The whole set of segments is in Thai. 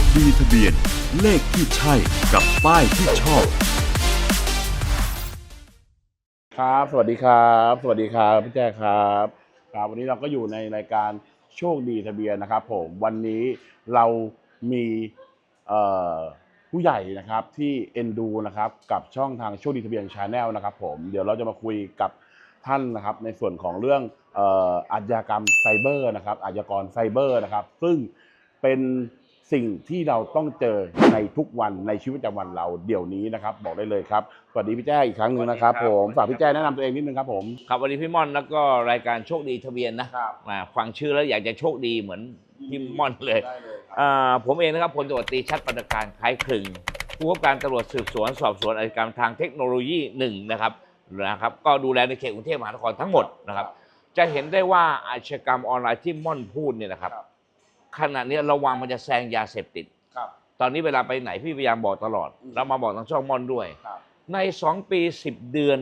คดีทะเบียน เลขที่ใช่กับป้ายที่ชอบ ครับ สวัสดีครับ สวัสดีครับพี่แจ๊คครับ ครับวันนี้เราก็อยู่ในรายการโชคดีทะเบียนนะครับ ผมวันนี้เรามีเอ่อผู้ใหญ่นะครับที่เอ็นดูนะครับกับช่องทางโชคดีทะเบียนชาแนลนะครับ ผมเดี๋ยวเราจะมาคุยกับท่านนะครับในส่วนของเรื่องเอ่ออาชญากรรมไซเบอร์นะครับอาชญากรไซเบอร์นะครับ ซึ่งเป็น สิ่งที่เราต้องเจอในทุกวันในชีวิตประจำวันเราเดี๋ยวนี้นะครับ บอกได้เลยครับสวัสดีพี่แจ้อีกครั้งหนึ่งนะครับ สวัสดีผครับ มฝากพี่แจ้แนะนำตัวเองนิดนึงครับผม ครับวันนี้พี่ม่อนแล้วก็รายการโชคดีทะเบียนนะครับ มาฟังชื่อแล้วอยากจะโชคดีเหมือนพี่ม่อนเลยได้เลยครับอ่าผมเองนะครับพลตำรวจตรีชัดปรการคล้ายคลึงผู้กำกับการตำรวจสืบสวนสอบสวนอาชญากรรมทางเทคโนโลยีหนึ่งนะครับนะครับ ก็ดูแลในเขตกรุงเทพมหานครทั้งหมดนะครับ จะเห็นได้ว่าอาชญากรรมออนไลน์ที่ม่อนพูดเนี่ยนะครับ ครับ ขณะนี้ระวังมันจะแซงยาเสพติด ครับ ตอนนี้เวลาไปไหนพี่พยายามบอกตลอด อืม แล้วมาบอกทางช่องม่อนด้วย ครับ ใน 2 ปี 10 เดือน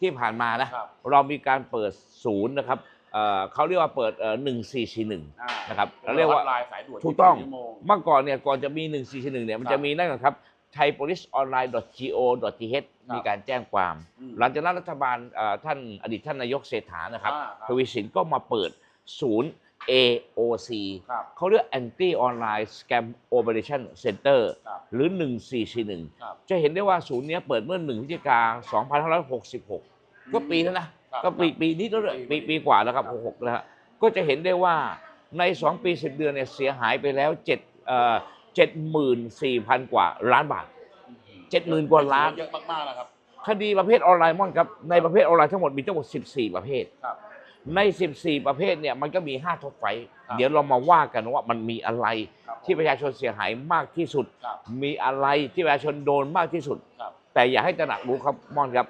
ที่ผ่านมานะครับ เรามีการเปิดศูนย์นะครับเอ่อเขาเรียกว่าเปิดหนึ่งสี่สี่หนึ่ง อ่านะครับเราเรียกว่าไลน์สายด่วนถูกต้อง 24ชั่วโมง เมื่อก่อนเนี่ยก่อนจะมี 1 4 4 1เนี่ยมันครับจะมีนั่นก่อนครับ thaipoliceonline.go.th มีการแจ้งความ อืมหลังจากนั้นรัฐบาลเอ่อท่านอดีตท่านนายกเศรษฐานะครับอ่าครับ ทวีสินก็มาเปิดศูนย์ AOC ครับเขาเรียก Anti Online Scam Operation Center ครับหรือ1441ครับจะเห็นได้ว่าศูนย์เนี้ยเปิดเมื่อ1พฤศจิกา2566 ก็ปีแล้วนะ ครับก็ปีปีนี้แล้วด้วยปีปีปีกว่าแล้วครับ 66แล้วฮะก็จะเห็นได้ว่าใน 2 ปี 10 เดือนเนี่ยเสียหายไปแล้ว7เอ่อ74,000 กว่าล้านบาท 70,000กว่าล้าน เยอะมากๆนะครับ คดีประเภทออนไลน์ม่อนครับในประเภทออนไลน์ทั้งหมดมีทั้งหมด 14 ประเภท ครับ ใน 14 ประเภทเนี่ยมันก็มี 5ท็อปไฟว์ครับเดี๋ยวเรามาว่ากันว่ามันมีอะไรครับที่ประชาชนเสียหายมากที่สุดครับมีอะไรที่ประชาชนโดนมากที่สุดครับแต่อย่าให้ตระหนักรู้ครับม่อนครับ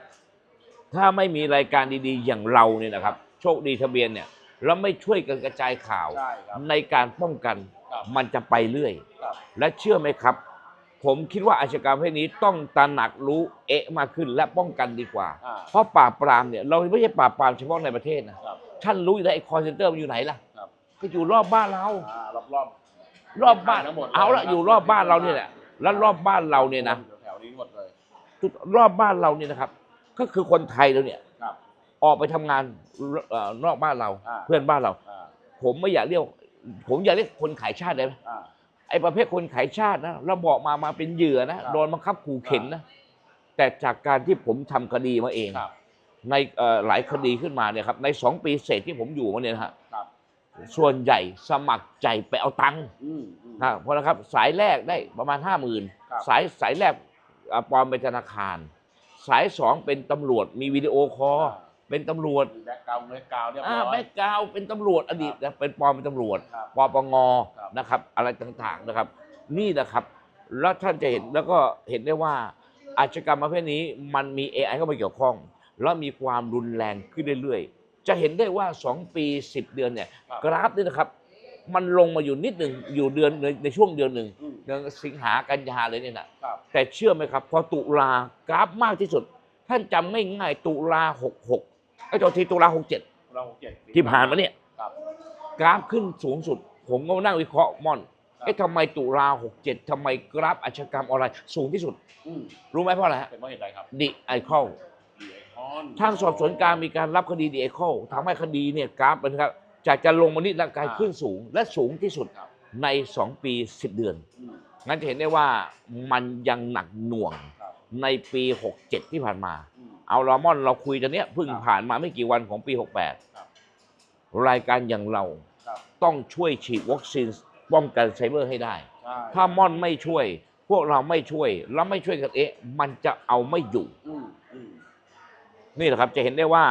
ถ้าไม่มีรายการดีๆ อย่างเราเนี่ยนะครับ โชคดีทะเบียนเนี่ยแล้วไม่ช่วยกันกระจายข่าวใช่ครับในการป้องกันครับมันจะไปเรื่อยครับและเชื่อไหมครับ ผมคิดว่าอาชญากรรมประเภทนี้ต้องตระหนักรู้เอะมากขึ้นและป้องกันดีกว่าอ่าเพราะปราบปรามเนี่ยเราไม่ใช่ปราบปรามเฉพาะในประเทศนะ ครับท่านรู้อยู่แล้วไอ้คอร์เซนเตอร์มันอยู่ไหนล่ะครับ ก็อยู่รอบบ้านเรา อ่ารอบรอบรอบบ้านทั้งหมดเอาละอยู่รอบบ้านเราเนี่ยแหละแล้วรอบบ้านเราเนี่ยนะแถวนี้หมดเลยทุกรอบบ้านเราเนี่ยนะครับ ก็คือคนไทยเราเนี่ย ครับ ออกไปทำงานเอ่อนอกบ้านเรา อ่า เพื่อนบ้านเรา อ่าผมไม่อยากเรียก ผมอยากเรียกคนขายชาติได้ไหมอ่า ไอ้ประเภทคนขายชาตินะเราบอกมามาเป็นเหยื่อนะครับ โดนบังคับขู่เข็นนะแต่จากการที่ผมทำคดีมาเอง ครับ ในเอ่อหลายคดีขึ้นมาเนี่ยครับในสองปีเศษที่ผมอยู่มาเนี่ยนะฮะครับส่วนใหญ่สมัครใจไปเอาตังค์อืมอืมนะเพราะนะครับสายแรกได้ประมาณห้าหมื่นครับสายสายแรกอะปลอมเป็นธนาคาร สายสองเป็นตำรวจมีวิดีโอคอลเป็นตำรวจมีแบ็กกราวด์แบ็กกราวด์เรียบอ่าร้อยแบ็กกราวด์เป็นตำรวจอดีตนะเป็นปลอมเป็นตำรวจครับปปงครับนะครับ อะไรต่างๆนะครับ นี่นะครับ แล้วท่านจะเห็นแล้วก็เห็นได้ว่าอาชญากรรมประเภทนี้มันมี AI เข้ามาเกี่ยวข้อง แล้วมีความรุนแรงขึ้นเรื่อยๆ จะเห็นได้ว่า 2 ปี 10 เดือนเนี่ยครับกราฟนี่นะครับ มันลงมาอยู่นิดหนึ่งอยู่เดือนในในช่วงเดือนหนึ่งอืมเดือนสิงหากันยาเลยเนี่ยนะครับแต่เชื่อไหมครับ พอตุลากราฟมากที่สุด ท่านจำง่ายๆตุลา 66ไอ้ตัวทีตุลา 67เราหกเจ็ดที่ผ่านมาเนี่ยครับกราฟขึ้นสูงสุด ผมก็มานั่งวิเคราะห์ม่อนครับเอ๊ะทำไมตุลา 67ทำไมกราฟอาชญากรรมออนไลน์สูงที่สุดอืมรู้ไหมเพราะอะไรฮะเป็นเพราะเหตุใดครับดิไอคอลดีไอคอน ทางสอบสวนกลางมีการรับคดีดีไอคอลทำให้คดีเนี่ยกราฟมันครับจากจะลงมานิดร่างกายขึ้นสูง และสูงที่สุดครับใน 2 ปี 10 เดือนอืมงั้นจะเห็นได้ว่ามันยังหนักหน่วงครับในปี 67 ที่ผ่านมาอืมเอาลามอนเราคุยกันเนี้ยเพิ่งครับผ่านมาไม่กี่วันของปีครับ68 รายการอย่างเราครับต้องช่วยฉีดวัคซีนป้องกันไซเบอร์ให้ได้ใช่ถ้าม่อนไม่ช่วย พวกเราไม่ช่วย แล้วไม่ช่วยกันเอ๊ะ มันจะเอาไม่อยู่อืมอืม นี่แหละครับจะเห็นได้ว่า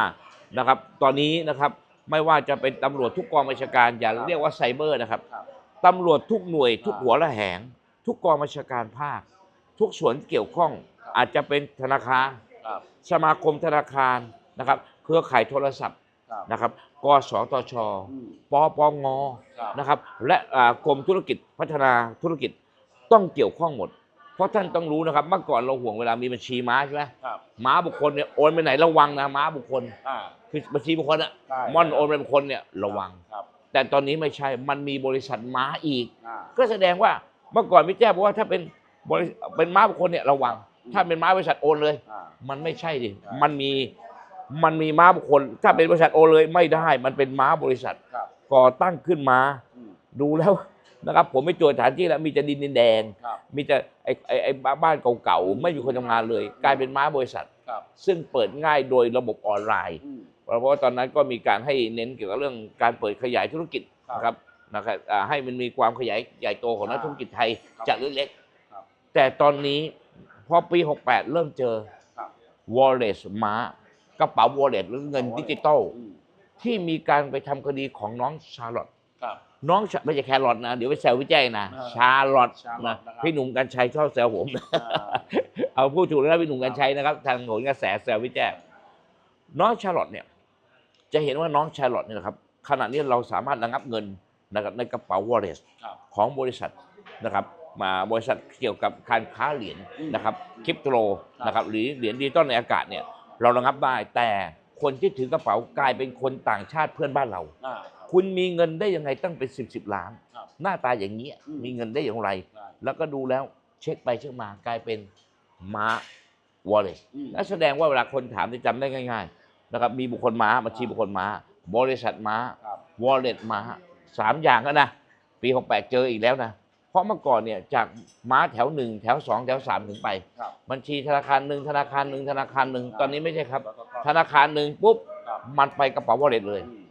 นะครับตอนนี้นะครับไม่ว่าจะเป็นตำรวจทุกกองบัญชาการอย่าเรียกว่าไซเบอร์นะครับครับตำรวจทุกหน่วยทุกหัวระแหง ทุกกองบัญชาการภาค ทุกส่วนที่เกี่ยวข้องครับอาจจะเป็นธนาคารครับสมาคมธนาคารนะครับเครือข่ายโทรศัพท์ครับนะครับกสทชอืมปปงครับนะครับและอ่ากรมธุรกิจพัฒนาธุรกิจต้องเกี่ยวข้องหมด เพราะท่านต้องรู้นะครับ เมื่อก่อนเราห่วงเวลามีบัญชีม้าใช่ไหมครับม้าบุคคลเนี่ยโอนไปไหนระวังนะม้าบุคคล อ่า คือบัญชีบุคคลอะใช่ ม่อนโอนไปบุคคลเนี่ยระวัง ครับแต่ตอนนี้ไม่ใช่มันมีบริษัทม้าอีก อ่า ก็แสดงว่าเมื่อก่อนพี่แจ้บอกว่าถ้าเป็นบริเป็นม้าบุคคลเนี่ยระวังถ้าเป็นม้าบริษัทโอนเลย อ่า มันไม่ใช่ดิใช่มันมีมันมีม้าบุคคล ถ้าเป็นบริษัทโอนเลยไม่ได้ มันเป็นม้าบริษัท ครับก่อตั้งขึ้นมา อืมดูแล้ว นะครับ ผมไปตรวจสถานที่แล้วมีแต่ดินดินแดง ครับมีแต่ไอ้ไอ้ไอ้บ้านเก่าๆไม่มีคนทำงานเลย กลายเป็นม้าบริษัท ครับซึ่งเปิดง่ายโดยระบบออนไลน์ อืม เพราะว่าตอนนั้นก็มีการให้เน้นเกี่ยวกับเรื่องการเปิดขยายธุรกิจครับนะครับนะครับอ่าให้มันมีความขยายใหญ่โตของนักอ่าธุรกิจไทยครับจากเล็กครับ ๆแต่ตอนนี้พอปี 68 เริ่มเจอ ครับ wallet ม้ากระเป๋า wallet หรือเงินดิจิตอลอืมที่มีการไปทำคดีของน้องชาร์ลอตครับ น้องชาไม่ใช่แครอทนะ เดี๋ยวไปแซวพี่แจ้งนะ อ่าชาร์ลอตชาร์ลอนะตนะครับ พี่หนุ่มกัญชัยชอบแซวผมอ่าเอาพูดถูกแล้วนะพี่หนุ่มกัญชัยนะครับ ทางโหนกระแสแซวพี่แจ้งน้องชาร์ลอตเนี่ย จะเห็นว่าน้องชาร์ลอตเนี่ยนะครับขณะนี้เราสามารถระงับเงินนะครับในกระเป๋า wallet ครับ ของบริษัทนะครับ มาบริษัทเกี่ยวกับการค้าเหรียญอืมนะครับคริปโตครับนะครับหรือเหรียญดิจิตอลในอากาศเนี่ยเราระงับได้แต่คนที่ถือกระเป๋ากลายเป็นคนต่างชาติเพื่อนบ้านเรา อ่า ครับคุณมีเงินได้ยังไงตั้งเป็นสิบสิบล้าน ครับหน้าตาอย่างนี้ยอืม มีเงินได้อย่างไร ได้ แล้วก็ดูแล้วเช็คไปเช็คมากลายเป็นม้าวอลเล็ตอืม นั่นแสดงว่าเวลาคนถามจะจำได้ง่ายๆนะครับมีบุคคลม้าบัญชีบุคคลม้า บริษัทม้า ครับ วอลเล็ตม้าสามอย่างแล้วนะปีหกแปดเจออีกแล้วนะ เพราะเมื่อก่อนเนี่ยจากม้าแถวหนึ่งแถวสองแถวสามถึงไป ครับบัญชีธนาคารหนึ่งธนาคารหนึ่งธนาคารหนึ่งครับตอนนี้ไม่ใช่ครับ แล้วก็ก็ ธนาคารหนึ่งปุ๊บครับ มันไปกระเป๋าวอลเล็ตเลย อืมอืม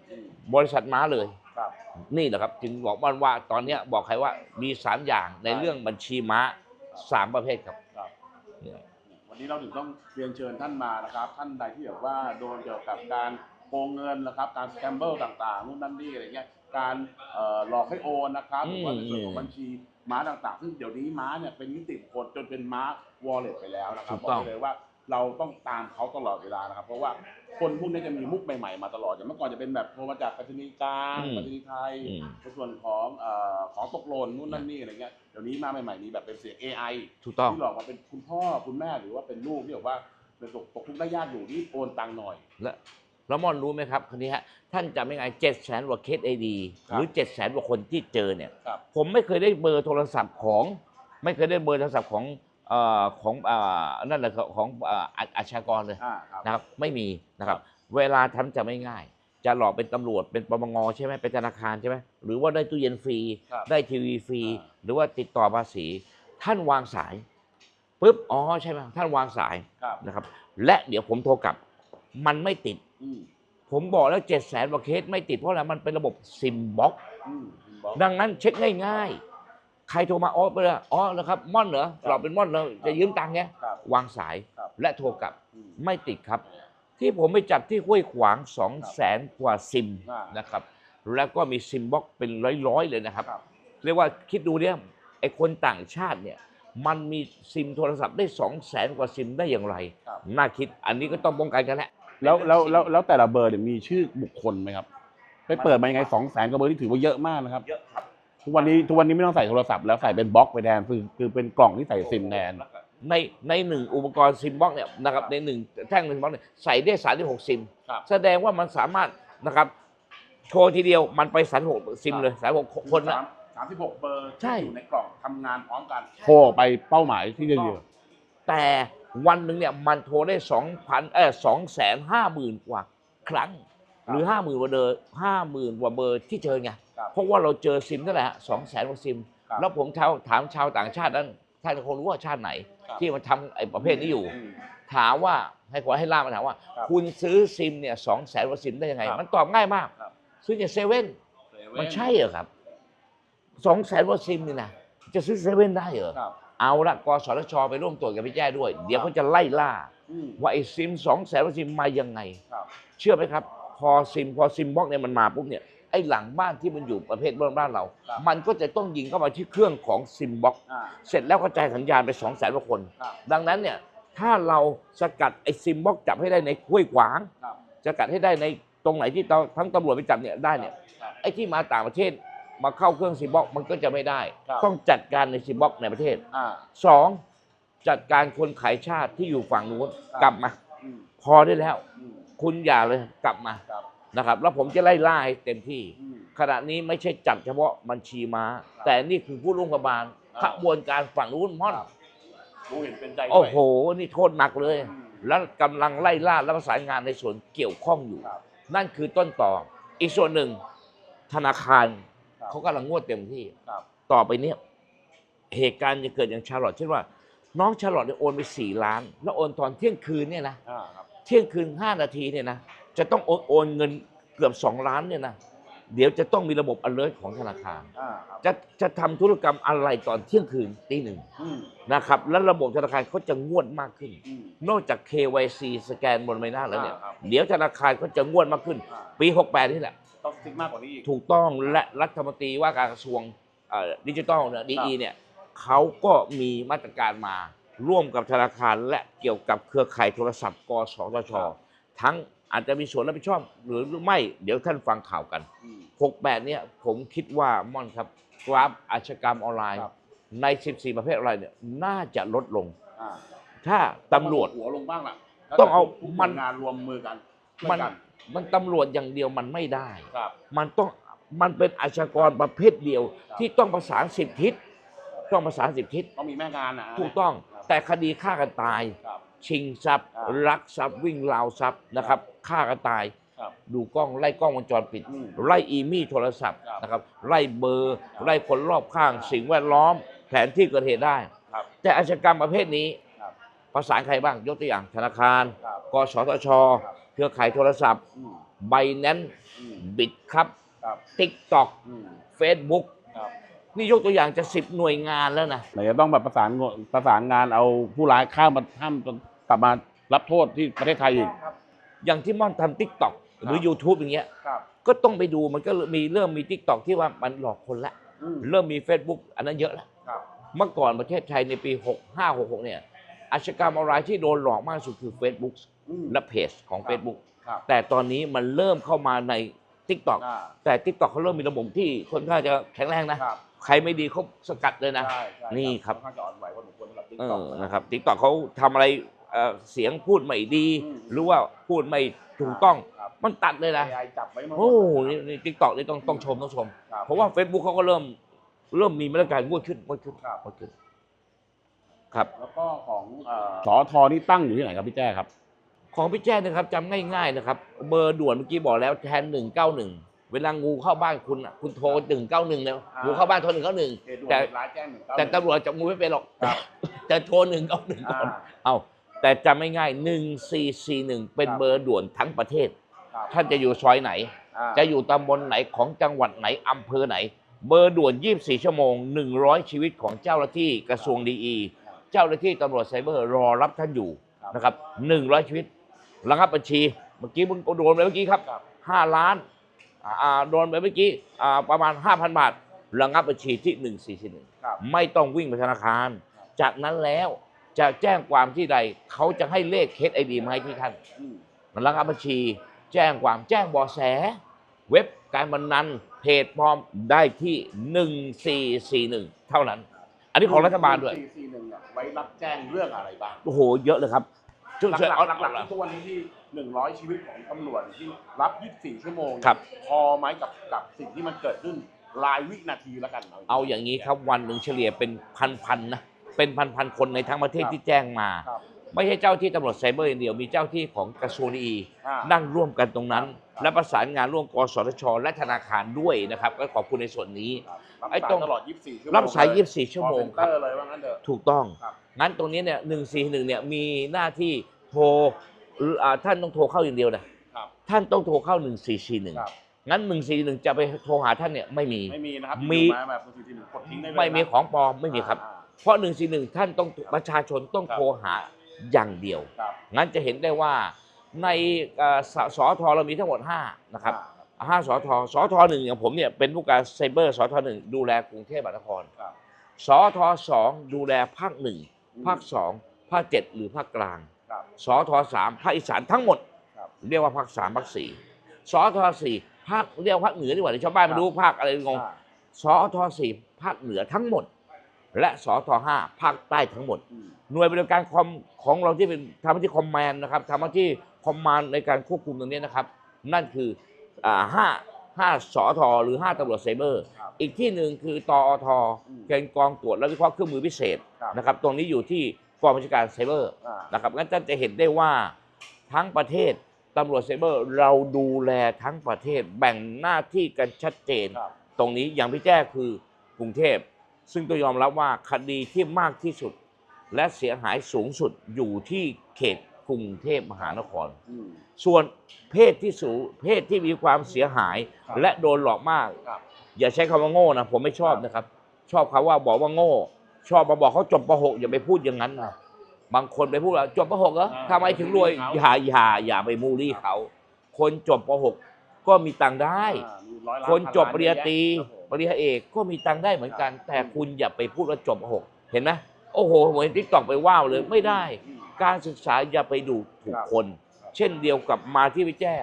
บริษัทม้าเลย ครับ นี่แหละครับจึงบอกว่าว่าตอนเนี้ยบอกใครว่ามีสามอย่างในใช่เรื่องบัญชีม้าสามประเภทครับครับ เนี่ยวันนี้เราถึงต้องเรียนเชิญท่านมานะครับ ท่านใดที่แบบว่าโดนเกี่ยวกับการโกงเงินนะครับ การสแคมเบิลต่างๆนู่นนั่นนี่อะไรเงี้ย การเอ่อหลอกให้โอนนะครับหรือว่าในส่วนของบัญชีม้าต่างๆ ซึ่งเดี๋ยวนี้ม้าเนี่ยเป็นนิติบุคคลจนเป็นม้าวอลเล็ตไปแล้วนะครับบอกได้เลยว่า เราต้องตามเขาตลอดเวลานะครับ เพราะว่าคนพวกนี้จะมีมุกใหม่ๆมาตลอดอย่างเมื่อก่อนจะเป็นแบบโทรมาจากไปรษณีย์กลางไปรษณีย์ไทยอืม ในส่วนของเอ่อของตกหล่นนู่นนั่นนี่อะไรเงี้ยเดี๋ยวนี้มาใหม่ๆมีแบบเป็นเสียง AI ถูกต้อง ที่หลอกมาเป็นคุณพ่อคุณแม่หรือว่าเป็นลูกที่แบบว่าเป็นตกตกทุกข์ได้ยากอยู่ที่โอนตังค์หน่อย และแล้วมอนรู้ไหมครับคนนี้ฮะท่านจำไม่ไงเจ็ดแสนกว่าเคสไอดีครัหบ รือเจ็ดแสนกว่าคนที่เจอเนี่ย ครับ ผมไม่เคยได้เบอร์โทรศัพท์ของ ไม่เคยได้เบอร์โทรศัพท์ของ เอ่อของเอ่อนั่นแหละครับของเอ่ออาอาชญากรเลยอ่าครับ นะครับไม่มีนะครับ เวลาทำจะไม่ง่าย จะหลอกเป็นตำรวจเป็นปปงใช่ไหมเป็นธนาคารใช่ไหมหรือว่าได้ตู้เย็นฟรี ครับได้ทีวีฟรี อ่า หรือว่าติดต่อภาษี ท่านวางสายปุ๊บอ๋อใช่ไหมท่านวางสายครับนะครับ และเดี๋ยวผมโทรกลับ มันไม่ติด อืมผมบอกแล้วเจ็ดแสนกว่าเคสไม่ติดเพราะอะไรมันเป็นระบบซิมบ็อก อืมบอกดังนั้นเช็คง่ายๆ ใครโทรมาอ๋อไปเลยอ๋อแล้วครับม่อนเหรอเราเป็นม่อนเหรอจะยืมตังค์เงี้ย ครับวางสายครับและโทรกลับอืม ไม่ติดครับ ที่ผมไปจับที่ห้วยขวาง2 0 0แสนกว่าซิมอ่าน นะครับ แล้วก็มีซิมบ็อกเป็นร้อยๆเลยนะครับ ครับ เรียกว่าคิดดูเนี่ยไอ้คนต่างชาติเนี่ยมันมีซิมโทรศัพท์ได้2 0 0แสนกว่าซิมได้อย่างไร ครับ น่าคิดอันนี้ก็ต้องป้องกันกันแหละ แล้วแล้วแล้วแล้วแต่ละเบอร์เนี่ยมีชื่อบุคคลไหมครับ ไปเปิดมายังไงสองแสนกว่าเบอร์ที่ถือว่าเยอะมากนะครับ เยอะครับ ทุกวันนี้ทุกวันนี้ไม่ต้องใส่โทรศัพท์แล้วใส่เป็นบล็อกไปแทนคือคือเป็นกล่องที่ใส่ซิมแทนในในหนึ่งอุปกรณ์ซิมบ็อกเนี่ยนะครับในหนึ่งแท่งซิมบ็อกเนี่ยใส่ได้สามที่หกซิม ครับ แสดงว่ามันสามารถนะครับโชว์ทีเดียวมันไปสามหกซิมเลยสามหกคนนะ สามสามสิบหกเบอร์ใช่ ที่อยู่ในกล่องทำงานพร้อมกัน โทรออกไปเป้าหมายที่จะเดียวแต่วันหนึ่งเนี่ยมันโทรได้สองพันเออสองแสนห้าหมื่นกว่าครั้ง หรือห้าหมื่นกว่าเบอร์ห้าหมื่นกว่าเบอร์ที่เจอไง ครับเพราะว่าเราเจอซิมนั่นแหละสองแสนกว่าซิม ครับแล้วผมถามถามชาวต่างชาตินั้นท่านคงรู้ว่าชาติไหน ครับ ที่มันทำไอ้ประเภทนี้อยู่ อืม ถามว่าให้ขอให้ล่ามมาถามว่า ครับคุณซื้อซิมเนี่ยสองแสนกว่าซิมได้ยังไง ครับมันตอบง่ายมาก ครับ ซื้อจากเซเว่นมันใช่เหรอครับสองแสนกว่าซิมนี่นะจะซื้อเซเว่นได้เหรอครับ เอาละกสทชไปร่วมตรวจกับพี่แจ้ด้วย เดี๋ยวเขาจะไล่ล่า อืมว่าไอ้ซิมสองแสนกว่าซิมมายังไง ครับ เชื่อไหมครับ พอซิมพอซิมบล็อกเนี่ยมันมาปุ๊บเนี่ย ไอ้หลังบ้านที่มันอยู่ประเภทบ้านบ้านเรา ครับ มันก็จะต้องยิงเข้ามาที่เครื่องของซิมบล็อกอ่า เสร็จแล้วกระจายสัญญาณไปสองแสนกว่าคน ครับ ดังนั้นเนี่ยถ้าเราสกัดไอ้ซิมบล็อกจับให้ได้ในห้วยขวาง ครับ สกัดให้ได้ในตรงไหนที่เราทั้งตำรวจไปจับเนี่ยได้เนี่ยครับไอ้ที่มาต่างประเทศมาเข้าเครื่องซิมบ็อกมันก็จะไม่ได้ ครับ ต้องจัดการในซิมบ็อกในประเทศ อ่า สองจัดการคนขายชาติที่อยู่ฝั่งนู้นครับ กลับมา อืมพอได้แล้ว อืมคุณอย่าเลยกลับมา ครับ นะครับแล้วผมจะไล่ล่าให้เต็มที่อืมขณะนี้ไม่ใช่จับเฉพาะบัญชีม้า แต่นี่คือผู้ร่วมกบาลขบวนการฝั่งนู้นม่อนครับรู้เห็นเป็นใจด้วย โอ้โห นี่โทษหนักเลย อืม แล้วกำลังไล่ล่าและประสานงานในส่วนเกี่ยวข้องอยู่ ครับ นั่นคือต้นต่อ อีกส่วนหนึ่งธนาคารครับ เขากำลังงวดเต็มที่ ครับ ต่อไปเนี้ยเหตุการณ์จะเกิดอย่างชาร์ลอตเช่นว่า น้องชาร์ลอตเนี่ยโอนไปสี่ล้าน แล้วโอนตอนเที่ยงคืนเนี่ยนะ อ่าครับ เที่ยงคืนห้านาทีเนี่ยนะ จะต้องโอนโอนเงินเกือบสองล้านเนี่ยนะ เดี๋ยวจะต้องมีระบบ alert ของธนาคาร อ่าครับจะจะทำธุรกรรมอะไรตอนเที่ยงคืนตีหนึ่งอืมนะครับ แล้วระบบธนาคารเขาจะงวดมากขึ้น อืม นอกจาก KYC สแกนบนใบหน้าแล้วเนี่ย อ่าครับ เดี๋ยวธนาคารก็จะงวดมากขึ้น อ่าปี 68 นี่แหละ ต้องสติ๊กมากกว่านี้อีก ถูกต้องและรัฐมนตรีว่าการกระทรวงดิจิทัลเนี่ยดีครับเนี่ยเขาก็มีมาตรการมาร่วมกับธนาคารและเกี่ยวกับเครือข่ายโทรศัพท์ กสทชทั้ง อาจจะมีส่วนรับผิดชอบหรือไม่ เดี๋ยวท่านฟังข่าวกันอืม68 เนี่ยผมคิดว่าม่อนครับกราฟอาชญากรรมออนไลน์ ครับ ใน 14 ประเภทออนไลน์เนี่ยน่าจะลดลง อ่าถ้าตำรวจ หัวลงบ้างล่ะต้องเอาทุกมัน งานรวมมือกันช่วยมันกันมันตำรวจอย่างเดียวมันไม่ได้ ครับ มันต้องมันเป็นอาชญากรประเภทเดียวครับที่ต้องประสานสิบทิศต้องประสานสิบทิศต้องมีแม่งานนะถูกต้องครับแต่คดีฆ่ากันตาย ครับ ชิงทรัพย์ ครับลักทรัพย์วิ่งราวทรัพย์นะครับ ฆ่ากันตาย ครับ ดูกล้องไล่กล้องวงจรปิด อืมไล่อีมี่โทรศัพท์ครับ นะครับ ไล่เบอร์ครับไล่คนรอบข้างครับสิ่งแวดล้อม แผนที่เกิดเหตุได้ ครับ แต่อาชญากรรมประเภทนี้ ครับ ประสานใครบ้างยกตัวอย่างธนาคาร ครับ กสทช ครับ เครือข่ายโทรศัพท์อืมไบแนนอืมบิตครับครับติ๊กต็อกอืมเฟซบุ๊กครับนี่ยกตัวอย่างจะสิบหน่วยงานแล้วนะ ไหนจะต้องแบบประสานงประสานงานเอาผู้ร้ายข้ามมาห้ามกลับมารับโทษที่ประเทศไทยอีก อย่างที่ม่อนทำทิกตอกหรือครับ YouTube อย่างเงี้ยครับ ก็ต้องไปดูมันก็มีเริ่มมีทิกตอกที่ว่ามันหลอกคนละ อืมเริ่มมี Facebook อันนั้นเยอะแล้วครับ เมื่อก่อนประเทศไทยในปี 65 66 เนี่ยอาชญากรรมออนไลน์ที่โดนหลอกมากที่สุดคือ Facebook อืม และเพจของ ครับ Facebook ครับแต่ตอนนี้มันเริ่มเข้ามาใน TikTok อ่าแต่ TikTok เขาเริ่มมีระบบที่ค่อนข้างจะแข็งแรงนะ ครับใครไม่ดีเขาสกัดเลยนะ ใช่ใช่นี่ครับ ค่อนข้างจะอ่อนไหวพอสมควรสำหรับติ๊กเอต็อกอนะครับ TikTok เขาทำอะไร เอ่อเสียงพูดไม่ดีอืมหรือว่าพูดไม่ถูกต้องครับมันตัดเลยนะ AI จับไว้หมดโอ้นี่นี่ทิกตอกนี่ต้องต้องชมต้องชมครับเพราะว่า Facebook เขาก็เริ่ม เริ่มมีมาตรการงวดขึ้นงวดขึ้นครับงวดขึ้น ครับแล้วก็ของสอทอนี่ตั้งอยู่ที่ไหนครับพี่แจ้ครับ ของพี่แจ้นะครับจำง่ายๆนะครับ เบอร์ด่วนเมื่อกี้บอกแล้วแทน191เวลางูเข้าบ้านคุณอะคุณโทร191เนี่ยอ่างูงูเข้าบ้านโทร191เหตุด่วนแต่เหตุร้ายแจ้งหนึ่งเก้าแต่ตำรวจจับงูไม่เป็นหรอกครับแต่โทร191ก่อนอ่าเอา แต่จำไม่ง่าย1441 เป็นครับเบอร์ด่วนทั้งประเทศ ครับท่านจะอยู่ซอยไหน อ่าจะอยู่ตำบลไหนของจังหวัดไหนอำเภอไหน เบอร์ด่วน 24 ชั่วโมง 100 ชีวิตของเจ้าหน้าที่กระทรวงดีอีเจ้าหน้าที่ตำรวจไซเบอร์รอรับท่านอยู่ครับนะครับ 100 ชีวิตระงับบัญชี เมื่อกี้มึงโดนไปเมื่อกี้ครับ ครับ 5 ล้านอ่าโดนไปเมื่อกี้อ่าประมาณ 5,000 บาทระงับบัญชีที่ 1441ครับ ไม่ต้องวิ่งไปธนาคาร จากนั้นแล้ว จะแจ้งความที่ใด เขาจะให้เลขเคสไอดีมาให้ที่ท่านอืมระงับบัญชี แจ้งความแจ้งเบาะแส เว็บการบันนันเพจปลอมได้ที่ 1441 เท่านั้น อันนี้ของรัฐบาลด้วยสี่สี่หนึ่งเนี่ยไว้รับแจ้งเรื่องอะไรบ้าง โอ้โห เยอะเลยครับช่วยหลักช่วยๆเอาหลักๆทุกวันนี้ที่หนึ่งร้อยชีวิตของตำรวจที่รับ 24 ชั่วโมงครับ พอไหมกับกับสิ่งที่มันเกิดขึ้นรายวินาทีแล้วกันเอาอย่างนี้ครับวันหนึ่งเฉลี่ยเป็นพันๆนะ เป็นพันๆคนในทั้งประเทศครับที่แจ้งมา ครับ ไม่ใช่เจ้าที่ตำรวจไซเบอร์อย่างเดียวมีเจ้าที่ของกระทรวงดีอ่า นั่งร่วมกันตรงนั้นครับและประสานงานร่วมกสทช และธนาคารด้วยนะครับ ก็ขอบคุณในส่วนนี้ครับรับไอ้สายตรงตลอด 24 ชั่วโมงรับสายเล24 ชั่วโมง call ครับ center เลยว่างั้นเถอะ ถูกต้อง ครับ งั้นตรงนี้เนี่ยหนึ่งสี่หนึ่งเนี่ยมีหน้าที่โทรหรืออ่าท่านต้องโทรเข้าอย่างเดียวนะครับ ท่านต้องโทรเข้าหนึ่งสี่สี่หนึ่งครับงั้นหนึ่งสี่หนึ่งจะไปโทรหาท่านเนี่ยไม่มี ไม่มีนะครับมี อยู่มาแบบสี่สี่หนึ่งกดทิ้งได้เลยไม่มีนะของปลอมไม่มีครับ อ่า เพราะหนึ่งสี่หนึ่งท่านต้องประชาชนต้องครับโทรหาอย่างเดียว ครับงั้นจะเห็นได้ว่าในเอ่อสสทเรามีทั้งหมด 5 นะครับอ่าห้าสทสทหนึ่งอย่างผมเนี่ยเป็นผู้การไซเบอร์สทหนึ่งดูแลกรุงเทพมหานครครับสทสองดูแลภาคหนึ่งภาคสองภาคเจ็ดหรือภาคกลางครับสทสามภาคอีสานทั้งหมด ครับ เรียกว่าภาคสามภาคสี่สทสี่ภาคเรียกว่าภาคเหนือดีกว่าเดี๋ยวชาวบ้านไม่รู้ภาคอะไรงงอ่าสทสี่ภาคเหนือทั้งหมด และสทห้าภาคใต้ทั้งหมดอืมหน่วยบริการคอมของเราที่เป็นทำหน้าที่คอมแมนด์นะครับทำหน้าที่คอมมานด์ในการควบคุมตรงนี้นะครับ นั่นคืออ่าห้า5สอทหรือ 5ตำรวจไซเบอร์ครับอีกที่หนึ่งคือตอทอืมเป็นกองตรวจและวิเคราะห์เครื่องมือพิเศษครับนะครับตรงนี้อยู่ที่กองบัญชาการไซเบอร์อ่านะครับงั้นท่านจะเห็นได้ว่าทั้งประเทศตำรวจไซเบอร์ เราดูแลทั้งประเทศแบ่งหน้าที่กันชัดเจนครับตรงนี้อย่างพี่แจ้คือกรุงเทพ ซึ่งต้องยอมรับว่าคดีที่มากที่สุด และเสียหายสูงสุดอยู่ที่เขตกรุงเทพมหานครอืมส่วนเพศที่สูงเพศที่มีความเสียหายครับและโดนหลอกมากครับอย่าใช้คำว่าโง่นะผมไม่ชอบนะครับ ชอบคำว่าบอกว่าโง่ ชอบมาบอกเขาจบประหกอย่าไปพูดอย่างนั้นนะบางคนไปพูดว่าจบประหกเหรออ่าทำไมถึงรวยเขาอย่าอย่าอย่าไปมูลี่เขา คนจบประหกก็มีตังค์ได้อ่ามีร้อยล้าคนจบพัปริญญาตรีครับผม ปริญญาเอกก็มีตังค์ได้เหมือนกัน แต่คุณอย่าไปพูดว่าจบประหกเห็นไหมโอ้โหเหมือนทิกตอกไปว้าวเลยไม่ได้อืมการศึกษาอย่าไปดูถูกครับคนครับเช่นเดียวกับมาที่พี่แจ้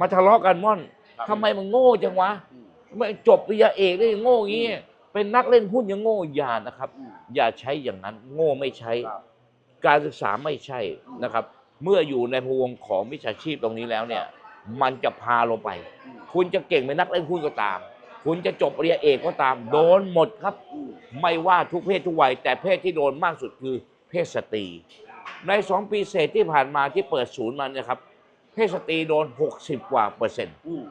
มาทะเลาะกันม่อนครับทำไมมันโง่จังวะอืมไม่จบปริญญาเอกได้ยังโง่อย่างงี้เป็นนักเล่นหุ้นยังโง่อย่านะครับอืมอย่าใช้อย่างนั้น โง่ไม่ใช้ครับการศึกษาไม่ใช่นะครับ เมื่ออยู่ในพวงของมิจฉาชีพตรงนี้แล้วเนี่ย มันจะพาลงไปอืมคุณจะเก่งเป็นนักเล่นหุ้นก็ตาม คุณจะจบปริญญาเอกก็ตาม โดนหมดครับอืมไม่ว่าทุกเพศทุกวัย แต่เพศที่โดนมากสุดคือเพศสตรี ในสองปีเศษที่ผ่านมาที่เปิดศูนย์มาเนี่ยครับ เพศสตรีโดน 60 กว่าเปอร์เซ็นต์อืม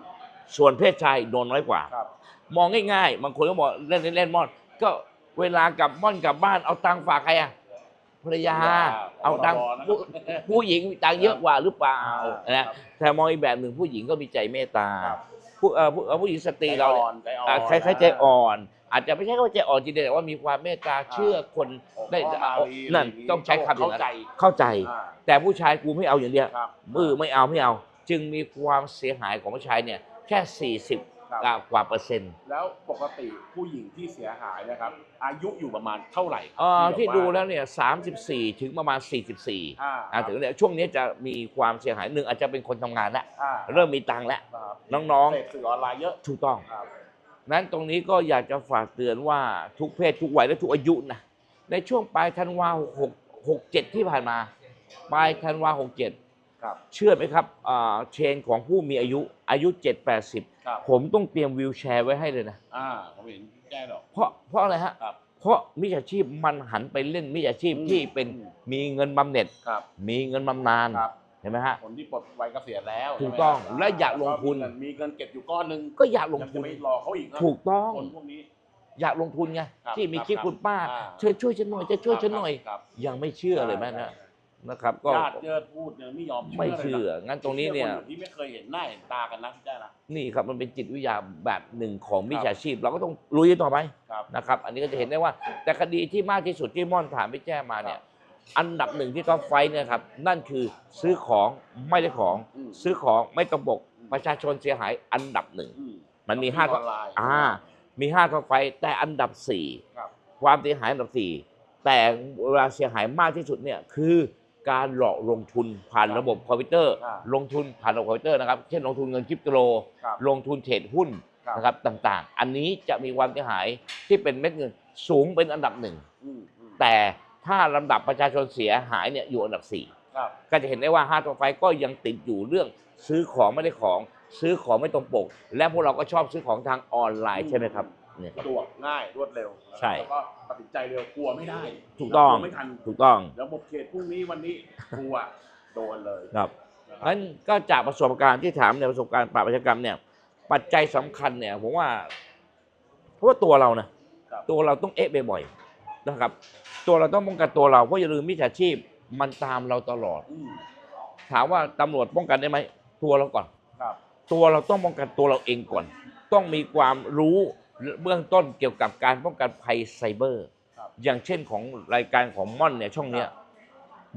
ส่วนเพศชายโดนน้อยกว่าครับมองง่ายๆบางคนก็บอกเล่นเล่นๆม่อน ก็เวลากลับม่อนกลับบ้านเอาตังค์ฝากใครอะภรรยา เอาตังค์ผู้ผู้หญิงมีตังค์เยอะกว่าหรือเปล่านะแต่มองอีกแบบหนึ่งผู้หญิงก็มีใจเมตตาครับ ผู้เอ่อผู้เอ่อผู้หญิงสตรีเราเนี่ย ใจอ่อนอะคล้ายๆใจอ่อน อาจจะไม่ใช่ว่าใจอ่อนจริงๆแต่ว่ามีความเมตตาเชื่อคนได้พ่อมาลีนั่นะไรย่าต้องใช้คำอย่างเข้านั้นใจเข้าใจ อ่า แต่ผู้ชายกูไม่เอาอย่างเดียวครับ มือไม่เอาไม่เอา จึงมีความเสียหายของผู้ชายเนี่ยแค่ 40 ครับ กว่าเปอร์เซ็นต์แล้วปกติผู้หญิงที่เสียหายนะครับ อายุอยู่ประมาณเท่าไหร่เอ่อที่บบดูว่าแล้วเนี่ย34 ถึงประมาณ 44อ่าอ่าถึงเนี่ยช่วงนี้จะมีความเสียหายหนึ่งอาจจะเป็นคนทำงานแล้ว อ่าเริ่มมีตังค์แล้ว ครับน้องเสพสื่อออนไลน์เยอะๆถูกต้อง ครับ นั้นตรงนี้ก็อยากจะฝากเตือนว่าทุกเพศทุกวัยและทุกอายุนะในช่วงปลายธันวาหกหกเจ็ดที่ผ่านมา ปลายธันวาหกเจ็ดครับ เชื่อไหมครับอ่าเชนของผู้มีอายุอายุ7 80 ครับผมต้องเตรียมวิวแชร์ไว้ให้เลยนะ อ่าผมเห็นแจ้หรอก เพราะเพราะอะไรฮะ ครับเพราะมิจฉาชีพมันหันไปเล่นมิจฉาชีพอืมที่เป็นอืม มีเงินบำเหน็จ ครับ มีเงินบำนาญครับ เห็นไหมฮะ คนที่ปลดวัยเกษียณแล้วถูกต้องใช่ไหมและอยากลงทุนมีเมีเงินเก็บอยู่ก้อนหนึงก็อยากลงยังทุจะน ไปหลอกเขาอีกนะถูกต้อง คนพวกนี้ อยากลงทุนไงครับที่มีครับคลิปครับคุณป้าอ่าช่วยช่วยฉันหน่อยจะช่วยฉันหน่อย ครับ ยังไม่เชื่อเลยแม่นะ นะครับ ก็ญาติเยิดพูดเนี่ยไม่ยอมเชื่อไม่เลยนะเชื่อ งั้นตรงนี้เนี่ยชื่อคที่ไม่เคยเห็นหน้าเห็นตากันนะพี่แจ้นะนี่ครับมันเป็นจิตวิทยาแบบหนึ่งของมิจฉาชีพ เราก็ต้องลุยต่อไปครับนะครับ อันนี้ก็จะเห็นได้ว่า แต่คดีที่มากที่สุดที่ม่อนถามพี่แจ้มาเนี่ยอันดับหนึ่งที่เขาไฟท์เนี่ยครับนั่นคือซื้อของไม่ได้ของอืมซื้อของไม่ตรงปกประชาชนเสียหายอันดับหนึ่งอืมมันมีห้าออนไลน์อ่ามีห้าท็อปไฟท์แต่อันดับสี่ครับความเสียหายอันดับสี่แต่เวลาเสียหายมากที่สุดเนี่ยคือ การหลอกลงทุนผ่านระบบคอมพิวเตอร์ อ่าลงทุนผ่านระบบคอมพิวเตอร์นะครับเช่นลงทุนเงินคริปโตครับลงทุนเทรดหุ้นครับ นะครับต่างๆ อันนี้จะมีความเสียหายที่เป็นเม็ดเงินสูงเป็นอันดับหนึ่งอืมอืมแต่ถ้าลำดับประชาชนเสียหายเนี่ยอยู่อันดับสี่ ครับก็จะเห็นได้ว่าห้าตัวไฟก็ยังติดอยู่เรื่อง ซื้อของไม่ได้ของ ซื้อของไม่ตรงปก และพวกเราก็ชอบซื้อของทางออนไลน์ใช่ไหมครับ เนี่ยครับสะดวกง่ายรวดเร็วใช่ แล้วก็ตัดสินใจเร็วกลัวไม่ได้ถูกต้อง ลัวไม่ทันถูกต้องแล้วหมดเขตพรุ่งนี้วันนี้กลัวโดนเลยครับนะครับงั้นก็จากประสบการณ์ที่ถามในยประสบการณ์ปราบอาชญากรรมเนี่ย ปัจจัยสำคัญเนี่ยผมว่า เพราะว่าตัวเรานะครับตัวเราต้องเอ๊ะบ่อยๆนะครับ ตัวเราต้องป้องกันตัวเราเพราะอย่าลืมมิจฉาชีพมันตามเราตลอด อืมถามว่าตำรวจป้องกันได้ไหมตัวเราก่อน ครับ ตัวเราต้องป้องกันตัวเราเองก่อน ต้องมีความรู้ เบื้องต้นเกี่ยวกับการป้องกันภัยไซเบอร์ ครับอย่างเช่นของรายการของม่อนเนี่ยช่องเนี้ย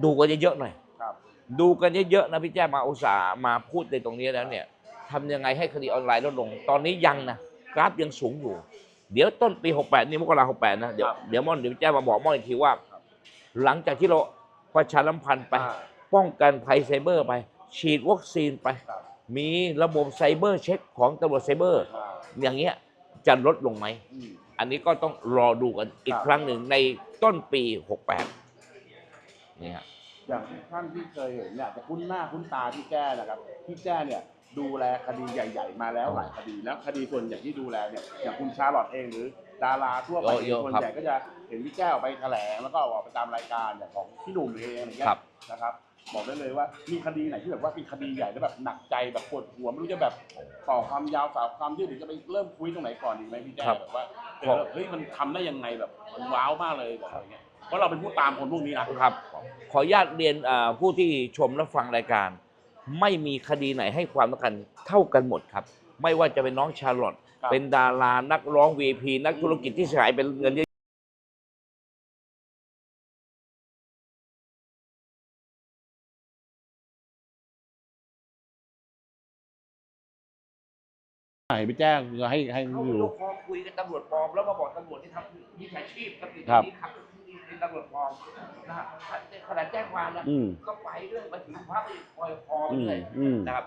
ดูกันเยอะๆหน่อย ครับดูกันเยอะๆนะพี่แจ้มาอุตส่าห์มาพูดในตรงนี้แล้วเนี่ยทำยังไงให้คดีออนไลน์ลดลง ตอนนี้ยังนะกราฟยังสูงอยู่ เดี๋ยวต้นปี 68 นี่มกราหกแปดนะเดี๋ยวครับ เดี๋ยวม่อนเดี๋ยวพี่แจ้มาบอกม่อนอีกทีว่า หลังจากที่เราประชาสัมพันธ์ไป อ่า ป้องกันภัยไซเบอร์ไป ฉีดวัคซีนไป ครับ มีระบบไซเบอร์เช็คของตำรวจไซเบอร์ อ่า อย่างเงี้ย จะลดลงไหมอืมอันนี้ก็ต้องรอดูกันอีกครับครั้งหนึ่งในต้นปี 68นี่ฮะอย่างท่านที่เคยเห็นเนี่ยจะคุ้นหน้าคุ้นตาพี่แจ้นะครับพี่แจ้เนี่ยดูแลคดีใหญ่ ๆ มาแล้วหลายคดีแล้วคดีส่วนใหญ่ที่ดูแลเนี่ยอย่างคุณชาลอตเองหรือ ดาราทั่วไปเยอะๆส่วนครับใหญ่ก็จะเห็นพี่แก้วไปแถลงแล้วก็ออกไปตามรายการอย่างของพี่หนุ่มเองอย่างเงี้ยครับนะครับ บอกได้เลยว่ามีคดีไหนที่แบบว่าเป็นคดีใหญ่แล้วแบบหนักใจแบบปวดหัวไม่รู้จะแบบต่อความยาวสาวความยืดหรือจะไปเริ่มคุยตรงไหนก่อนดีไหมพี่แก้วแบบว่าเออเฮ้ยมันทำได้ยังไงแบบมันว้าวมากเลยแบบอะไรเงี้ยเพราะเราเป็นผู้ตามคนพวกนี้นะครับ ขออนุญาตเรียนอ่าผู้ที่ชมและฟังรายการ ไม่มีคดีไหนให้ความสำคัญเท่ากันหมดครับ ไม่ว่าจะเป็นน้องชาร์ลอตครับ เป็นดารานักร้อง VP นักธุรกิจที่เสียหายเป็นเงินเยอะ ไหนพี่แจ้งให้ให้เขาดูลูกคอคุยกับตำรวจปลอมแล้วมาบอกตำรวจที่ทำมีอาชีพกับสิ่งครับนี้ครับเป็นตำรวจปลอมนะฮะขนาดแจ้งความนะอืมก็ไปเรื่อยมาถึงพระไปคอยคอไปอืมเรื่อยอืม นะครับ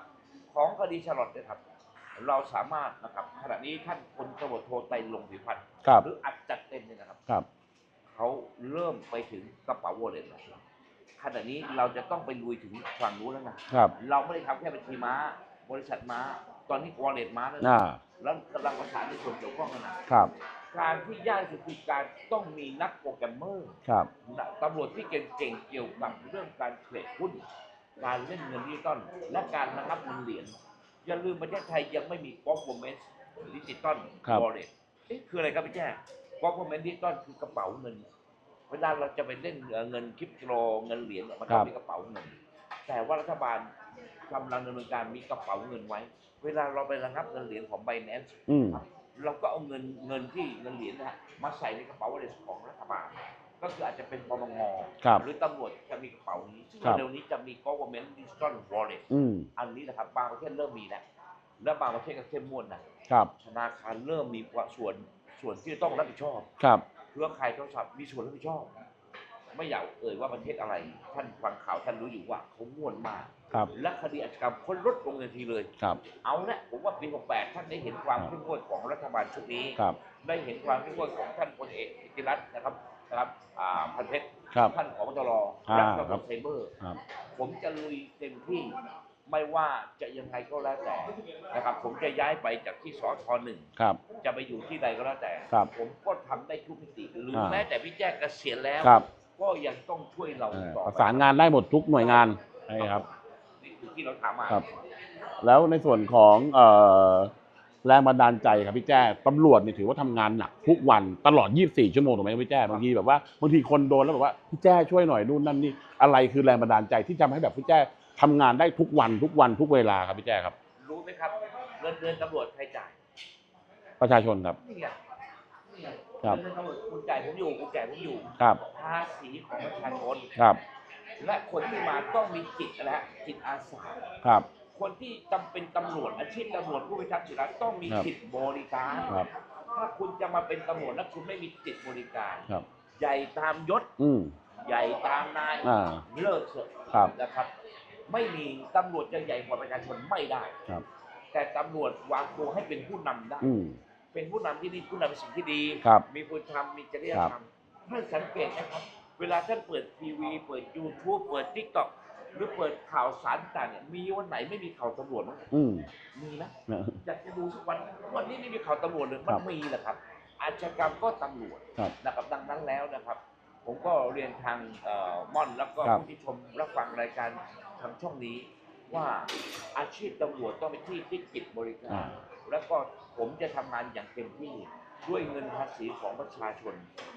ของคดีฉลอดเนี่ยครับ เราสามารถนะครับขณะนี้ท่านพลตำรวจโทไตรลงผิวพันธ์ครับหรืออัดจัดเต็มเนี่ยนะครับ ครับ เขาเริ่มไปถึงกระเป๋าวอลเล็ตแล้วขณะนี้เราจะต้องไปลุยถึงฝั่งนู้นแล้วนะครับ เราไม่ได้ทำแค่บัญชีม้า บริษัทม้า ตอนนี้วอลเล็ตม้าแล้วนะอ่าแล้วกำลังประสานในส่วนเกี่ยวข้องกันนะครับการที่ยากที่สุดคือการต้องมีนักโปรแกรมเมอร์ครับตำรวจที่เก่งๆเกี่ยวกับเรื่องการเทรดหุ้น การเล่นเงินดิจิตอลและการระงับเงินเหรียญอย่าลืมประเทศไทยยังไม่มี government ดิจิตอลครับ wallet เอ๊ะคืออะไรครับพี่แจ้ government ดิจิตอลคือกระเป๋าเงิน เวลาเราจะไปเล่นเงินคริปโตเงินเหรียญเนี่ยมันต้องมีกระเป๋าเงิน แต่ว่ารัฐบาลกำลังดำเนินการมีกระเป๋าเงินไว้ เวลาเราไประงับเงินเหรียญของ Binance อืม เราก็เอาเงินเงินที่เงินเหรียญนะฮะมาใส่ในกระเป๋าเวลของรัฐบาล ก็คืออาจจะเป็นปปงครับหรือตำรวจจะมีกระเป๋านี้ซึ่งครับ เร็วๆนี้จะมี government digital wallet อืมอันนี้นะครับบางประเทศเริ่มมีแล้วและบางประเทศก็เข้มงวดนะครับธนาคารเริ่มมีส่วนส่วนที่จะต้องรับผิดชอบ ครับ เครือข่ายโทรศัพท์มีส่วนรับผิดชอบ ไม่อยากเอ่ยว่าประเทศอะไร ท่านฟังข่าวท่านรู้อยู่ว่าเขาง่วนมาก ครับและคดีอาชญากรรมคนลดลงทันทีเลย ครับ เอาละผมว่าปี68ท่านได้เห็นความครับเข้มงวดของรัฐบาลชุดนี้ ครับ ได้เห็นความเข้มงวดของท่านพลเอกอิทธิรัตน์นะครับนะครับอ่าพันเพชรครับท่านของตรอ่าและตำรครัวบจไซเบอร์ ครับ ผมจะลุยเต็มที่ไม่ว่าจะยังไงก็แล้วแต่นะครับ ผมจะย้ายไปจากที่สทหนึ่ง ครับ จะไปอยู่ที่ใดก็แล้วแต่ ครับผมก็ทำได้ทุกมิติหรืออ่าแม้แต่พี่แจ้งเกษียณแล้ว ครับก็ยังต้องช่วยเราเออต่อประไปสานงานได้หมดทุกหน่วยงานใช่ครับนี่คือ ที่เราถามมาครับ แล้วในส่วนของเอ่อแรงบันดาลใจครับพี่แจ้ตำรวจเนี่ยถือว่าทำงานหนักทุกวันตลอด 24 ชั่วโมงถูกไหมพี่แจ้บางทีแบบว่าบางทีคนโดนแล้วแบบว่าพี่แจ้ช่วยหน่อยนู่นนั่นนี่อะไรคือแรงบันดาลใจที่ทำให้แบบพี่แจ้ทำงานได้ทุกวันทุกวันทุกเวลาครับพี่แจ้ครับ รู้ไหมครับเงินเดือนตำรวจใครจ่ายประชาชนครับ นี่ไงนี่ไงครับ เงินเดือนตำรวจคุณจ่ายผมอยู่คุณจ่ายผมอยู่ครับภาษีของประชาชนครับ และคนที่มาต้องมีจิตอะไรฮะจิตอาสาครับ คนที่จำเป็นตำรวจอาชีพตำรวจผู้พิทักษ์ศิลป์ต้องมีครับจิตบริการครับ ถ้าคุณจะมาเป็นตำรวจแล้วคุณไม่มีจิตบริการครับ ใหญ่ตามยศอืมใหญ่ตามนายอ่าเลิกเถอะครับนะครับ ไม่มีตำรวจจะใหญ่กว่าประชาชนไม่ได้ครับ แต่ตำรวจวางตัวให้เป็นผู้นำได้อืมเป็นผู้นำที่ดีผู้นำเป็นสิ่งที่ดีครับมีคุณธรรมมีจริยธรรมท่านสังเกตนะครับเวลาท่านเปิดทีวี เปิด YouTube เปิด t ิ k t o k หรือเปิดข่าวสารต่างเนี่ยมีวันไหนไม่มีข่าวตำรวจมั้งอืม มีนะอยากจะดูสักวันวันนี้ไม่มีข่าวตำรวจเลยมันมีแหละครับ อาชญากรรมก็ตำรวจครับนะครับดังนั้นแล้วนะครับ ผมก็เรียนทางเอ่อม่อนแล้วก็ครับ ผู้ที่ชมรับฟังรายการทางช่องนี้ ว่าอาชีพตำรวจต้องเป็นที่ที่จิตบริกาอ่า ร แล้วก็ผมจะทำงานอย่างเต็มที่ด้วยเงินภาษีของประชาชน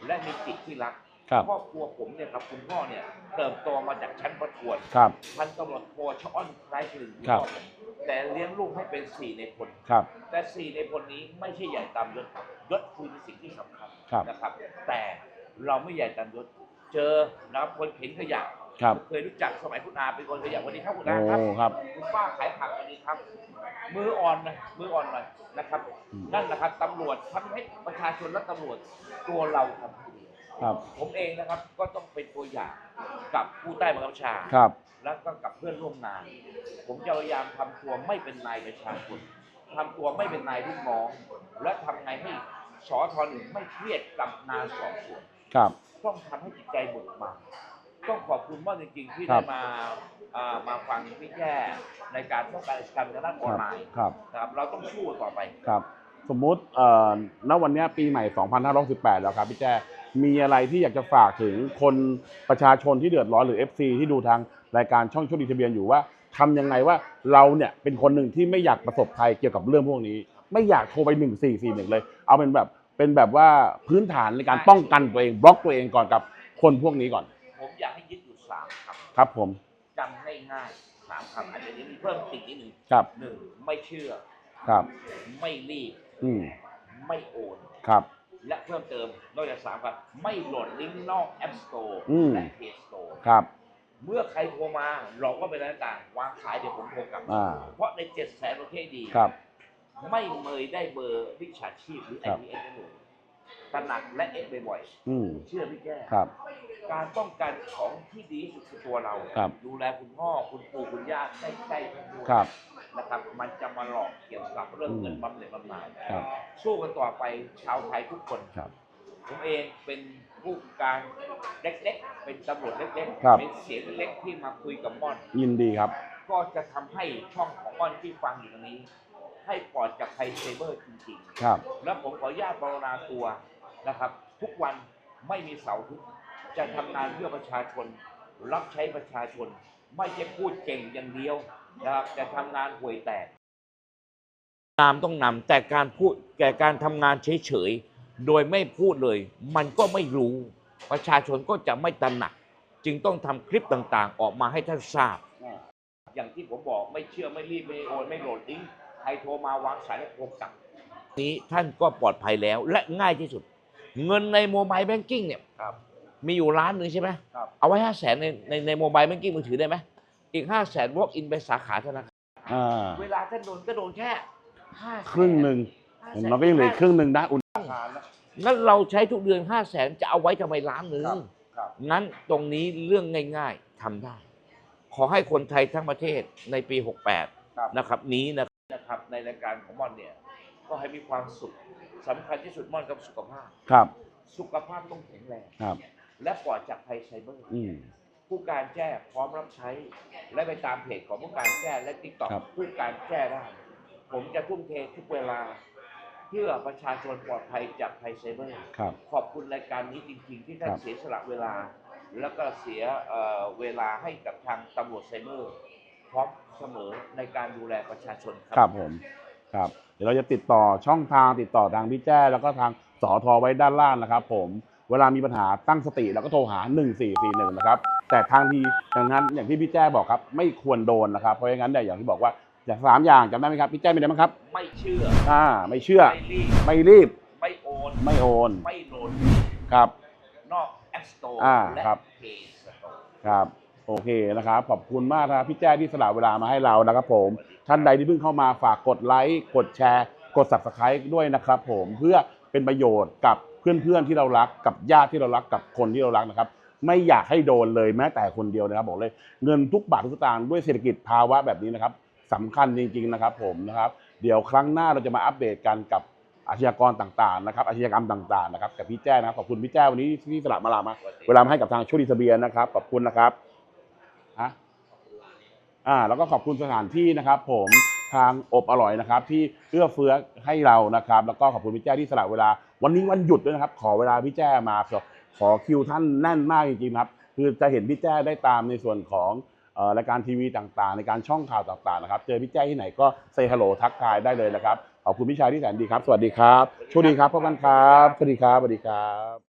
และมีจิตที่รัก ครับครอบครัวผมเนี่ยครับคุณพ่อเนี่ยเติบโตมาจากชั้นประทวนครับพันตำรวจโทชอ้อนคล้ายคลึงคุณครับพ่อผมแต่เลี้ยงลูกให้เป็นสี่ในพลครับ แต่สี่ในพลนี้ไม่ใช่ใหญ่ตามยศครับยศคือสิ่งที่สำคัญครับ นะครับ แต่เราไม่ใหญ่ตามยศเจอนะครับคนเข็นขยะครับ เคยรู้จักสมัยคุณอาเป็นคนขยะวันนี้ครับคุณโอ้อาครับครับ คุณป้าขายผักวันนี้ครับ มืออ่อนนะมืออ่อนหน่อยนะครับ อืม นั่นแหละครับตำรวจทำให้ประชาชนและตำรวจตัวเราทำให้ดี ครับ ผมเองนะครับก็ต้องเป็นตัวอย่างกับผู้ใต้บังคับบัญชา ครับ แล้วก็กับเพื่อนร่วมงาน ผมจะพยายามทำตัวไม่เป็นนายประชาชนทำตัวไม่เป็นนายลูกน้อง และทำไงให้สอทอหนึ่งไม่เครียดกับนานสอบสวน ครับ ต้องทำให้จิตใจเบิกบานต้องขอบคุณมากจริงๆ ที่ครัได้บ มาอ่ามาฟังพี่แจ้ในการป้องกันอาชญากรรมทางด้านออนไลน์ครับ นะครับ เราต้องสู้กันต่อไป ครับ สมมุติเอ่อณวันเนี้ยปีใหม่ 2518 แล้วครับพี่แจ้ มีอะไรที่อยากจะฝากถึงคนประชาชนที่เดือดร้อนหรือ FC ที่ดูทางรายการช่องโชคดีทะเบียนอยู่ว่าทำยังไงว่าเราเนี่ยเป็นคนหนึ่งที่ไม่อยากประสบภัยเกี่ยวกับเรื่องพวกนี้ ไม่อยากโทรไป 1441 เลย เอาเป็นแบบเป็นแบบว่าพื้นฐานในการป้องกันตัวเองบล็อกตัวเองก่อนกับคนพวกนี้ก่อน ผมอยากให้ยึดอยู่สามคครับผมำจำให้ง่ายสามคำอาจจะนี้มีเพิ่มติดนิดหนึ่งครับหนึ่งไม่เชื่อ ครับ ไม่รีบ อืมไม่โอน ครับ และเพิ่มเติมนอกจากสามครับไม่โหลดลิงก์นอก App Store อืม และ Play Store ครับ เมื่อใครโทรมาเราก็เป็นอะไรต่างวางขายเดี๋ยวผมโทรกลับ อ่า เพราะในเจ็ดแสนประเทศดี ครับ ไม่เมยได้เบอร์วิชาชีพหรือไอครับ พีเอสเลยตระหนักและเอ็กบ่อยอืม ๆเชื่อพี่แก้ ครับ การป้องกันของที่ดีที่สุดคือตัวเรา ครับ ดูแลคุณพ่อคุณปู่คุณย่าใกล้ๆกันด้วยครับ นะครับ มันจะมาหลอกเกี่ยวกับเรื่องเงินอืมบำเหน็จบำนาญครับ สู้กันต่อไปชาวไทยทุกคน ครับ ผมเองเป็นผู้การเล็กๆ เป็นตำรวจเล็กครับ ๆ เป็นเสียงเล็กๆที่มาคุยกับม่อน ยินดีครับ ก็จะทำให้ช่องของม่อนที่ฟังอยู่ตรงนี้ ให้ปลอดจากภัยไซเบอร์จริงครับ ๆ แล้วผมขออนุญาตบรณาตัวนะครับ ทุกวันไม่มีเสาร์อาทุกร์จะทำงานเพื่อประชาชน รับใช้ประชาชน ไม่ใช่พูดเก่งอย่างเดียว นะครับจะทำงานห่วยแตกนามต้องนำแต่การพูดแก่การทำงานเฉยๆ โดยไม่พูดเลย มันก็ไม่รู้ ประชาชนก็จะไม่ตระหนัก จึงต้องทำคลิปต่างๆ ออกมาให้ท่านทราบ อย่างที่ผมบอกไม่เชื่อไม่รีบไม่โอนไม่โหลดลิงก์ใครโทรมาวางสายแล้วโทรกลับนี้ท่านก็ปลอดภัยแล้วและง่ายที่สุด เงินในโมบายแบงกิ้งเนี่ยครับมีอยู่ล้านหนึ่งใช่ไหมครับเอาไว้ห้าแสนในในในโมบายแบงกิ้งมือถือได้ไหม อีกห้าแสนวอล์กอินไปสาขาธนาคารอ่าเวลาท่านโดนก็โดนแค่ห้าครึ่งหนึ่งเราก็ยังเหลืออกครึ่งหนึ่งนะอุ่นงั้นเราใช้ทุกเดือนห้าแสนจะเอาไว้ทำไมล้านหนึ่งครับครับงั้นตรงนี้เรื่องง่าย ๆทำได้ ขอให้คนไทยทั้งประเทศในปีครับ68 นะครับ นี้นะครับในรายการของม่อนเนี่ย ก็ให้มีความสุขสำคัญที่สุดม่อนกับสุขภาพครับ สุขภาพต้องแข็งแรงครับ และปลอดจากภัยไซเบอร์อืม ผู้การแจ้พร้อมรับใช้ และไปตามเพจของผู้การแจ้และติ๊กต็อกครับ ผู้การแจ้ได้ ผมจะทุ่มเททุกเวลา เพื่อประชาชนปลอดภัยจากภัยไซเบอร์ ครับ ขอบคุณรายการนี้จริง ๆ ที่ท่านครับ เสียสละเวลา แล้วก็เสียเอ่อเวลาให้กับทางตำรวจไซเบอร์ พร้อมเสมอในการดูแลประชาชนคครัรับผมครับเดี๋ยวเราจะติดต่อช่องทางติดต่อทางพี่แจ้แล้วก็ทางสอทอไว้ด้านล่างนะครับ ผมเวลามีปัญหาตั้งสติแล้วก็โทรหา 1441 นะครับ แต่ทางทีดังนั้นอย่างที่พี่แจ้บอกครับ ไม่ควรโดนนะครับ เพราะอย่างนั้นเนี่ยอย่างที่บอกว่าอย่างสามอย่างจำได้ไหมครับพี่แจ้มีอะไรบ้างครับไม่เชื่ออ่าไม่เชื่อ ไม่รีบไม่รีบ ไม่โอน ไม่โอน ไม่โหลดครับ นอก App Store อ่าและครับ Play Store ครับ โอเคนะครับ ขอบคุณมากนะครับพี่แจ้ที่สละเวลามาให้เรานะครับผม ท่านใดที่เพิ่งเข้ามาฝากกดไลค์กดแชร์ กด subscribe ด้วยนะครับผมเพื่อเป็นประโยชน์กับเพื่อนๆที่เรารักกับญาติที่เรารักกับคนที่เรารักนะครับ ไม่อยากให้โดนเลยแม้แต่คนเดียวนะครับบอกเลยเงินทุกบาททุกสตางค์ด้วยเศรษฐกิจภาวะแบบนี้นะครับสำคัญจริงๆนะครับผมนะครับ เดี๋ยวครั้งหน้าเราจะมาอัปเดตกันกับอาชญากรต่างๆนะครับอาชญากรรมต่างๆนะครับกับพี่แจ้นะครับขอบคุณพี่แจ้วันนี้ที่สละมาลามาเวลามาให้กับทางชคดีทะเบียนนะครับขอบคุณนะครับฮะอ่าแล้วก็ขอบคุณสถานที่นะครับ ผมทางอบอร่อยนะครับ ที่เอื้อเฟื้อให้เรานะครับ แล้วก็ขอบคุณพี่แจ้ที่สละเวลา วันนี้วันหยุดด้วยนะครับ ขอเวลาพี่แจ้มา ขอคิวท่านแน่นมากจริงๆครับ คือจะเห็นพี่แจ้ได้ตามในส่วนของรายการทีวีต่างๆ ในการช่องข่าวต่างๆนะครับ เจอพี่แจ้ที่ไหนก็เซฮัลโหลทักทายได้เลยนะครับ ขอบคุณพี่ชายที่แสนดีครับ สวัสดีครับโชคดีครับพบกันครับ สวัสดีครับ สวัสดีครับ